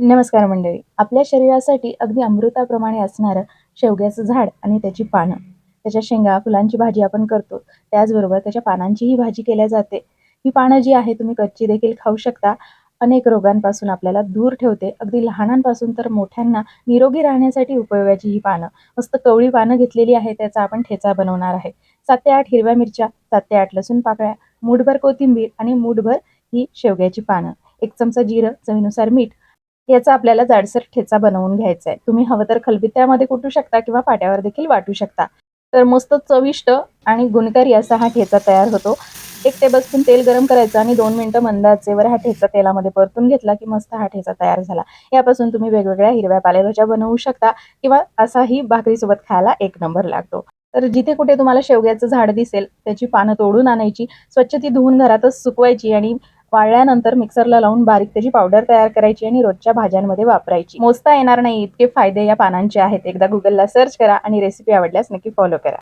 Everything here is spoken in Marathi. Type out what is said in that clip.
नमस्कार मंडळी. आपल्या शरीरासाठी अगदी अमृताप्रमाणे असणारं शेवग्याचं झाड आणि त्याची पानं. त्याच्या शेंगा फुलांची भाजी आपण करतो. त्याचबरोबर त्याच्या पानांचीही भाजी केल्या जाते. ही पानं जी आहे तुम्ही कच्ची देखील खाऊ शकता. अनेक रोगांपासून आपल्याला दूर ठेवते. अगदी लहानांपासून तर मोठ्यांना निरोगी राहण्यासाठी उपयोगाची ही पानं. मस्त कवळी पानं घेतलेली आहे त्याचा आपण ठेचा बनवणार आहे. सात ते आठ हिरव्या मिरच्या सात ते आठ लसूण पाकळ्या मूठभर कोथिंबीर आणि मूठभर ही शेवग्याची पानं. एक चमचा जिरं चवीनुसार मीठ याचा आपल्याला जाडसर ठेचा बनवून घ्यायचा आहे. तुम्ही हवं तर खलबित्त्यामध्ये कुटू शकता किंवा पाट्यावर देखील वाटू शकता. तर मस्त चविष्ट आणि गुणकारी असा हा ठेचा तयार होतो. एक टेबलस्पून तेल गरम करायचं आणि दोन मिनटं मंद आचेवर हा ठेचा तेलामध्ये परतून घेतला की मस्त हा ठेचा तयार झाला. यापासून तुम्ही वेगवेगळ्या हिरव्या पालेभाज्या बनवू शकता किंवा असाही भाकरीसोबत खायला एक नंबर लागतो. तर जिथे कुठे तुम्हाला शेवग्याचं झाड दिसेल त्याची पानं तोडून आणायची स्वच्छ ती धुवून घरातच सुकवायची आणि वाळल्यानंतर मिक्सरला लावून बारीक त्याची पावडर तयार करायची आणि रोजच्या भाज्यांमध्ये वापरायची. मोजता येणार नाही इतके फायदे या पानांचे आहेत. एकदा गुगलला सर्च करा आणि रेसिपी आवडल्यास नक्की फॉलो करा.